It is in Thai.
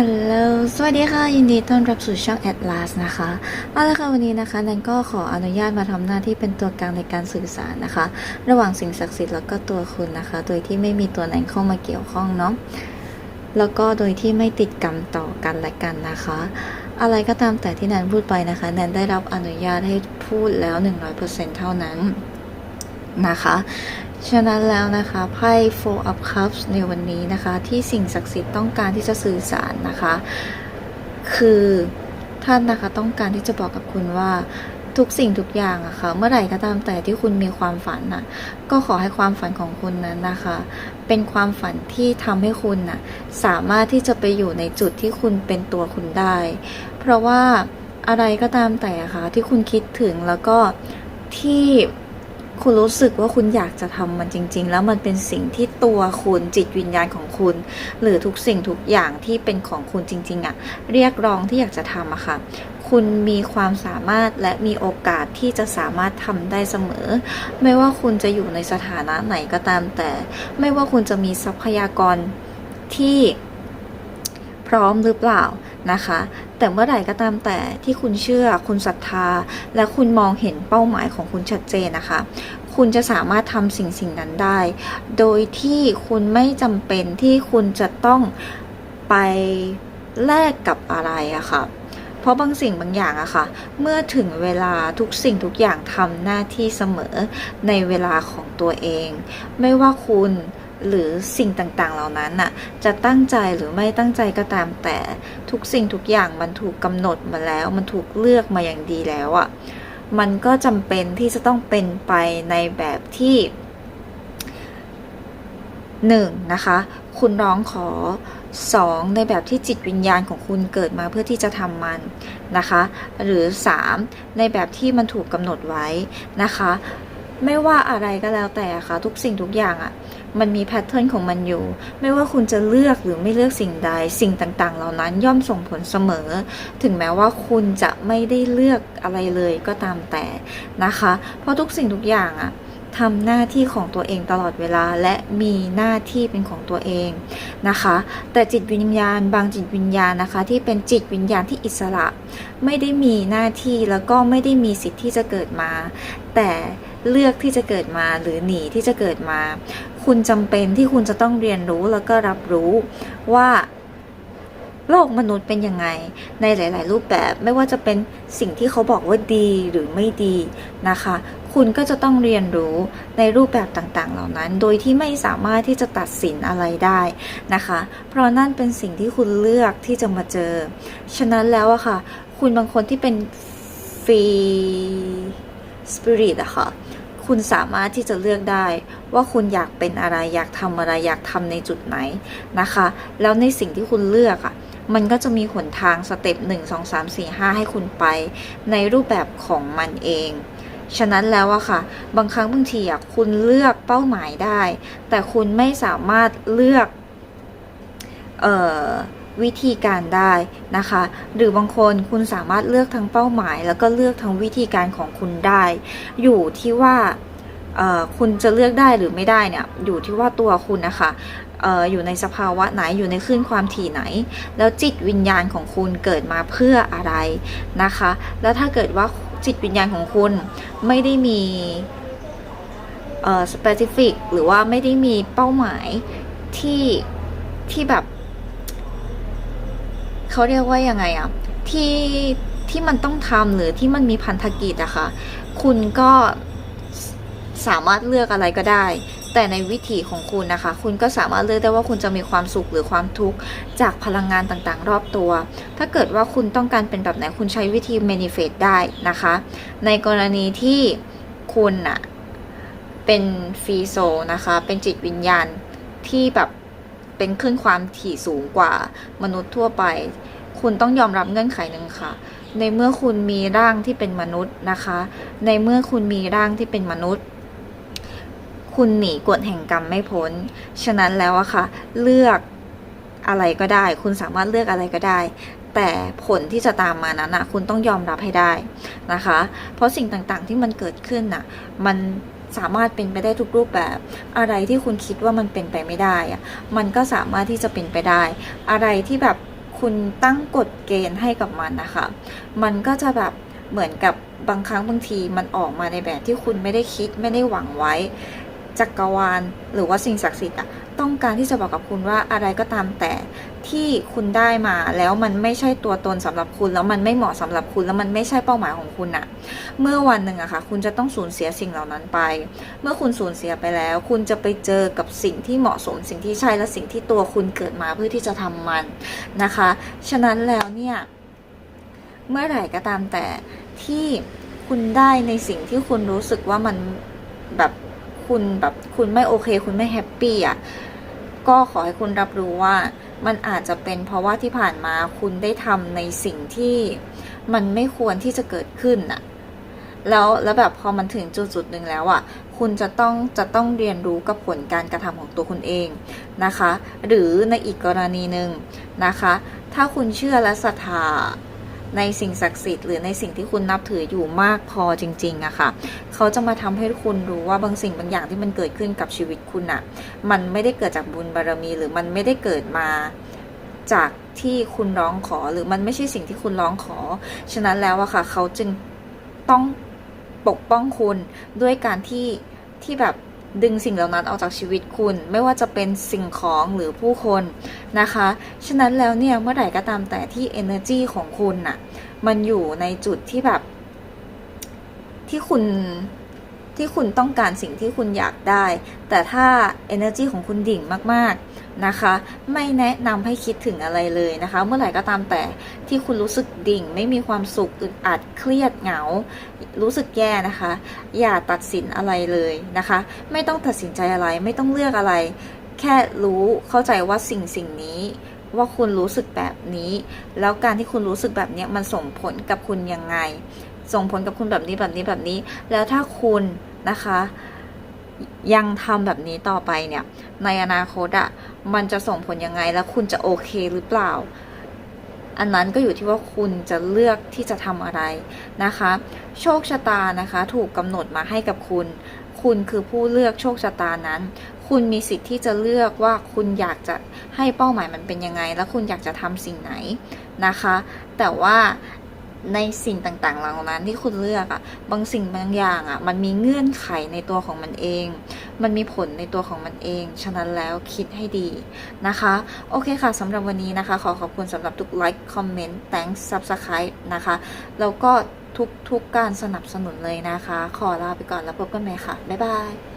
อัลโหล สวัสดีค่ะ ยินดีต้อนรับสู่ช่อง Atlas นะคะ เอาละค่ะวันนี้นะคะแนนก็ขออนุญาตมาทำหน้าที่เป็นตัวกลางในการสื่อสารนะคะ ระหว่างสิ่งศักดิ์สิทธิ์แล้วก็ตัวคุณนะคะ โดยที่ไม่มีตัวไหนเข้ามาเกี่ยวข้องเนาะ แล้วก็โดยที่ไม่ติดกรรมต่อกันและกันนะคะ อะไรก็ตามแต่ที่แนนพูดไปนะคะแนนได้รับอนุญาตให้พูดแล้ว 100%เท่านั้น นะคะฉะนั้นแล้วนะคะไพ่ Four of Cups ในวันนี้นะคะ ที่สิ่งศักดิ์สิทธิ์ต้องการที่จะสื่อสารนะคะ คือท่านนะคะต้องการที่จะบอกกับคุณว่าทุกสิ่งทุกอย่างอะค่ะเมื่อไหร่ก็ตามแต่ที่คุณมีความฝันน่ะ ก็ขอให้ความฝันของคุณนั้นนะคะ เป็นความฝันที่ทำให้คุณน่ะสามารถที่จะไปอยู่ในจุดที่คุณเป็นตัวคุณได้ เพราะว่าอะไรก็ตามแต่อะค่ะที่คุณคิดถึงแล้วก็ที่ คุณรู้สึกว่าคุณอยากจะทำมันจริง ๆ แล้วมันเป็นสิ่งที่ตัวคุณจิตวิญญาณของคุณ หรือทุกสิ่งทุกอย่างที่เป็นของคุณจริง ๆอะเรียกร้องที่อยากจะทำอะค่ะคุณมีความสามารถและมีโอกาสที่จะสามารถทำได้เสมอ ไม่ว่าคุณจะอยู่ในสถานะไหนก็ตามแต่ ไม่ว่าคุณจะมีทรัพยากรที่พร้อมหรือเปล่านะคะ แต่เมื่อไหร่ก็ตามแต่ที่คุณเชื่อ คุณศรัทธา และคุณมองเห็นเป้าหมายของคุณชัดเจนนะคะ คุณจะสามารถทำสิ่งสิ่งนั้นได้ โดยที่คุณไม่จำเป็นที่คุณจะต้องไปแลกกับอะไรอะค่ะเพราะบางสิ่งบางอย่างอะค่ะ เมื่อถึงเวลาทุกสิ่งทุกอย่างทำหน้าที่เสมอในเวลาของตัวเอง ไม่ว่าคุณ หรือสิ่งต่างๆ เหล่านั้นน่ะจะตั้งใจหรือไม่ตั้งใจก็ตามแต่ทุกสิ่งทุกอย่างมันถูกกำหนดมาแล้ว มันถูกเลือกมาอย่างดีแล้วอะ่ะมันก็จำเป็นที่จะต้องเป็นไปในแบบที่หนึ่งนะคะคุณร้องขอสองในแบบที่จิตวิญญาณของคุณเกิดมาเพื่อที่จะทำมันนะคะ หรือสามในแบบที่มันถูกกำหนดไว้นะคะ ไม่ว่าอะไรก็แล้วแต่ค่ะ ทุกสิ่งทุกอย่างอะ่ะ มันมีแพทเทิร์นของมันอยู่ ไม่ว่าคุณจะเลือกหรือไม่เลือกสิ่งใด สิ่งต่างๆ เหล่านั้นย่อมส่งผลเสมอ ถึงแม้ว่าคุณจะไม่ได้เลือกอะไรเลยก็ตามแต่นะคะ เพราะทุกสิ่งทุกอย่างอะทำหน้าที่ของตัวเองตลอดเวลาและมีหน้าที่เป็นของตัวเองนะคะ แต่จิตวิญญาณ บางจิตวิญญาณนะคะ ที่เป็นจิตวิญญาณที่อิสระ ไม่ได้มีหน้าที่แล้วก็ไม่ได้มีสิทธิ์ที่จะเกิดมา แต่เลือกที่จะเกิดมาหรือหนีที่จะเกิดมา คุณจำเป็นที่คุณจะต้องเรียนรู้แล้วก็รับรู้ว่าโลกมนุษย์เป็นยังไง ในหลาย ๆ รูปแบบไม่ว่าจะเป็นสิ่งที่เขาบอกว่าดีหรือไม่ดีนะคะ คุณก็จะต้องเรียนรู้ในรูปแบบต่าง ๆ เหล่านั้น โดยที่ไม่สามารถที่จะตัดสินอะไรได้นะคะ เพราะนั่นเป็นสิ่งที่คุณเลือกที่จะมาเจอ ฉะนั้นแล้วอะค่ะ คุณบางคนที่เป็นฟรีสปิริตอะค่ะ คุณสามารถที่จะเลือกได้ ว่าคุณอยากเป็นอะไรอยากทำอะไรอยากทำในจุดไหนนะคะ แล้วในสิ่งที่คุณเลือกอะ่ะมันก็จะมีหนทางสเต็ปหนึ่งสองสามสี่ห้าให้คุณไป ในรูปแบบของมันเอง ฉะนั้นแล้วอะค่ะ บางครั้งบางทีอะคุณเลือกเป้าหมายได้ แต่คุณไม่สามารถเลือกออวิธีการได้นะคะ หรือบางคนคุณสามารถเลือกทั้งเป้าหมาย แล้วก็เลือกทั้งวิธีการของคุณได้ อยู่ที่ว่า คุณจะเลือกได้หรือไม่ได้เนี่ยอยู่ที่ว่าตัวคุณนะคะอยู่ในสภาวะไหนอยู่ในคลื่นความถี่ไหน แล้วจิตวิญญาณของคุณเกิดมาเพื่ออะไรนะคะ แล้วถ้าเกิดว่าจิตวิญญาณของคุณไม่ได้มีเอ่อ specific หรือว่าไม่ได้มีเป้าหมายที่ที่แบบเขาเรียกว่ายังไงอะที่ที่มันต้องทำหรือที่มันมีพันธกิจอะค่ะ คุณก็ สามารถเลือกอะไรก็ได้ แต่ในวิถีของคุณนะคะ คุณก็สามารถเลือกได้ว่าคุณจะมีความสุขหรือความทุกข์จากพลังงานต่างๆ รอบตัว ถ้าเกิดว่าคุณต้องการเป็นแบบไหนคุณใช้วิธี manifest ได้นะคะ ในกรณีที่คุณอะเป็นฟรีโซนะคะ เป็นจิตวิญญาณที่แบบเป็นขึ้นความถี่สูงกว่ามนุษย์ทั่วไป คุณต้องยอมรับเงื่อนไขหนึ่งค่ะ ในเมื่อคุณมีร่างที่เป็นมนุษย์นะคะ ในเมื่อคุณมีร่างที่เป็นมนุษย์ คุณหนีกฎแห่งกรรมไม่พ้น ฉะนั้นแล้วอะค่ะ เลือกอะไรก็ได้ คุณสามารถเลือกอะไรก็ได้ แต่ผลที่จะตามมานั้นนะคุณต้องยอมรับให้ได้นะคะ เพราะสิ่งต่างๆที่มันเกิดขึ้นน่ะ มันสามารถเป็นไปได้ทุกรูปแบบ อะไรที่คุณคิดว่ามันเป็นไปไม่ได้อะมันก็สามารถที่จะเป็นไปได้ อะไรที่แบบคุณตั้งกฎเกณฑ์ให้กับมันนะคะ มันก็จะแบบเหมือนกับบางครั้งบางทีมันออกมาในแบบที่คุณไม่ได้คิดไม่ได้หวังไว้ จักรวาล หรือว่าสิ่งศักดิ์สิทธิ์อะต้องการที่จะบอกกับคุณว่าอะไรก็ตามแต่ที่คุณได้มาแล้วมันไม่ใช่ตัวตนสำหรับคุณ แล้วมันไม่เหมาะสำหรับคุณแล้วมันไม่ใช่เป้าหมายของคุณอะเมื่อวันหนึ่งอะค่ะ คุณจะต้องสูญเสียสิ่งเหล่านั้นไป เมื่อคุณสูญเสียไปแล้ว คุณจะไปเจอกับสิ่งที่เหมาะสมสิ่งที่ใช่และสิ่งที่ตัวคุณเกิดมาเพื่อที่จะทำมันนะคะ ฉะนั้นแล้วเนี่ยเมื่อไหร่ก็ตามแต่ที่คุณได้ในสิ่งที่คุณรู้สึกว่ามันแบบ คุณแบบคุณไม่โอเค คุณไม่แฮปปี้อะก็ขอให้คุณรับรู้ว่ามันอาจจะเป็นเพราะว่าที่ผ่านมาคุณได้ทำในสิ่งที่มันไม่ควรที่จะเกิดขึ้นอะแล้วแล้วแบบพอมันถึงจุดจุดหนึ่งแล้วอะ คุณจะต้องจะต้องเรียนรู้กับผลการกระทำของตัวคุณเองนะคะ หรือในอีกกรณีหนึ่งนะคะ ถ้าคุณเชื่อและศรัทธา ในสิ่งศักดิ์สิทธิ์หรือในสิ่งที่คุณนับถืออยู่มากพอจริงๆอะค่ะ เขาจะมาทำให้คุณรู้ว่าบางสิ่งบางอย่างที่มันเกิดขึ้นกับชีวิตคุณอะมันไม่ได้เกิดจากบุญบารมี หรือมันไม่ได้เกิดมาจากที่คุณร้องขอหรือมันไม่ใช่สิ่งที่คุณร้องขอ ฉะนั้นแล้วอะค่ะ เขาจึงต้องปกป้องคุณด้วยการที่ที่แบบ ดึงสิ่งเหล่านั้นออกจากชีวิตคุณ ไม่ว่าจะเป็นสิ่งของหรือผู้คนนะคะ ฉะนั้นแล้วเนี่ยเมื่อไหร่ก็ตามแต่ที่ energy ของคุณน่ะ มันอยู่ในจุดที่แบบที่คุณ ที่คุณต้องการสิ่งที่คุณอยากได้ แต่ถ้า energy ของคุณดิ่งมากๆนะคะ ไม่แนะนำให้คิดถึงอะไรเลยนะคะ เมื่อไหร่ก็ตามแต่ที่คุณรู้สึกดิ่ง ไม่มีความสุขอึดอัดเครียดเหงา รู้สึกแย่นะคะ อย่าตัดสินอะไรเลยนะคะ ไม่ต้องตัดสินใจอะไรไม่ต้องเลือกอะไร แค่รู้เข้าใจว่าสิ่งสิ่งนี้ว่าคุณรู้สึกแบบนี้ แล้วการที่คุณรู้สึกแบบนี้มันส่งผลกับคุณยังไง ส่งผลกับคุณแบบนี้แบบนี้แบบนี้ แล้วถ้าคุณ นะคะ ยังทำแบบนี้ต่อไปเนี่ย ในอนาคตอะมันจะส่งผลยังไงแล้วคุณจะโอเคหรือเปล่า อันนั้นก็อยู่ที่ว่าคุณจะเลือกที่จะทำอะไรนะคะ โชคชะตานะคะ ถูกกำหนดมาให้กับคุณ คุณคือผู้เลือกโชคชะตานั้นคุณมีสิทธิ์ที่จะเลือกว่าคุณอยากจะให้เป้าหมายมันเป็นยังไง และคุณอยากจะทำสิ่งไหนนะคะ แต่ว่า ในสิ่งต่างๆเหล่านั้นที่คุณเลือกอะบางสิ่งบางอย่างอะมันมีเงื่อนไขในตัวของมันเอง มันมีผลในตัวของมันเอง ฉะนั้นแล้วคิดให้ดีนะคะ โอเคค่ะสำหรับวันนี้นะคะ ขอขอบคุณสำหรับทุกไลค์คอมเมนต์ thanks subscribe นะคะ แล้วก็ทุกๆกการสนับสนุนเลยนะคะ ขอลาไปก่อนแล้วพบกันใหม่ค่ะ บ๊ายบาย